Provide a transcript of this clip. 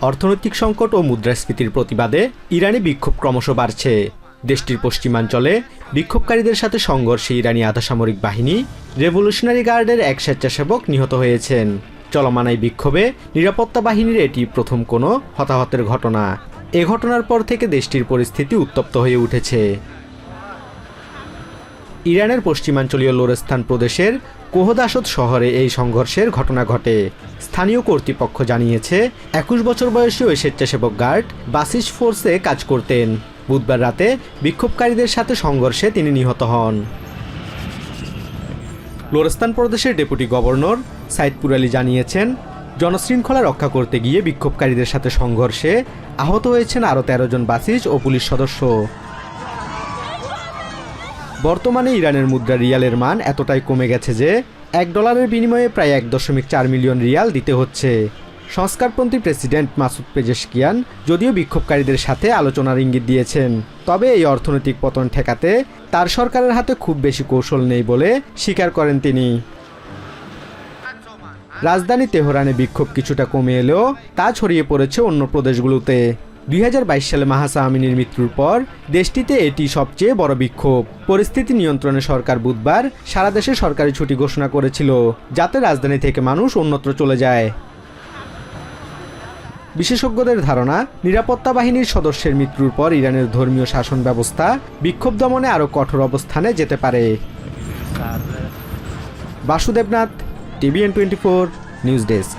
অর্থনৈতিক সংকট ও মুদ্রাস্ফীতির প্রতিবাদে ইরানে বিক্ষোভ ক্রমশ বাড়ছে। দেশটির পশ্চিমাঞ্চলে বিক্ষোভকারীদের সাথে সংঘর্ষে ইরানি আধাসামরিক বাহিনী রেভলিউশনারি গার্ডের এক স্বেচ্ছাসেবক নিহত হয়েছেন। চলমান এই বিক্ষোভে নিরাপত্তা বাহিনীর এটি প্রথম কোনো হতাহতের ঘটনা। এ ঘটনার পর থেকে দেশটির পরিস্থিতি উত্তপ্ত হয়ে উঠেছে। ইরানের পশ্চিমাঞ্চলীয় লোরেস্তান প্রদেশের কোহদাসত শহরে এই সংঘর্ষের ঘটনা ঘটে। স্থানীয় কর্তৃপক্ষ জানিয়েছে, একুশ বছর বয়সী ওই স্বেচ্ছাসেবক গার্ড বাসিস ফোর্সে কাজ করতেন। বুধবার রাতে বিক্ষোভকারীদের সাথে সংঘর্ষে তিনি নিহত হন। লোরেস্তান প্রদেশের ডেপুটি গভর্নর সাইদপুর আলী জানিয়েছেন, জনশৃঙ্খলা রক্ষা করতে গিয়ে বিক্ষোভকারীদের সাথে সংঘর্ষে আহত হয়েছেন আরও তেরো জন বাসিস ও পুলিশ সদস্য। বর্তমানে ইরানের মুদ্রা রিয়ালের মান এতটাই কমে গেছে যে এক ডলারের বিনিময়ে প্রায় এক দশমিক চার মিলিয়ন রিয়াল দিতে হচ্ছে। সংস্কারপন্থী প্রেসিডেন্ট মাসুদ পেজেশকিয়ান যদিও বিক্ষোভকারীদের সাথে আলোচনার ইঙ্গিত দিয়েছেন, তবে এই অর্থনৈতিক পতন ঠেকাতে তার সরকারের হাতে খুব বেশি কৌশল নেই বলে স্বীকার করেন তিনি। রাজধানী তেহরানে বিক্ষোভ কিছুটা কমে এলেও তা ছড়িয়ে পড়েছে অন্য প্রদেশগুলোতে। দুই হাজার বাইশ সালে মাহাসা আমিনীর মৃত্যুর পর দেশটিতে এটি সবচেয়ে বড় বিক্ষোভ। পরিস্থিতি নিয়ন্ত্রণে সরকার বুধবার সারা দেশে সরকারি ছুটি ঘোষণা করেছিল, যাতে রাজধানী থেকে মানুষ অন্যত্র চলে যায়। বিশেষজ্ঞদের ধারণা, নিরাপত্তা বাহিনীর সদস্যের মৃত্যুর পর ইরানের ধর্মীয় শাসন ব্যবস্থা বিক্ষোভ দমনে আরও কঠোর অবস্থানে যেতে পারে। Basudevnath, TVN twenty four, news desk.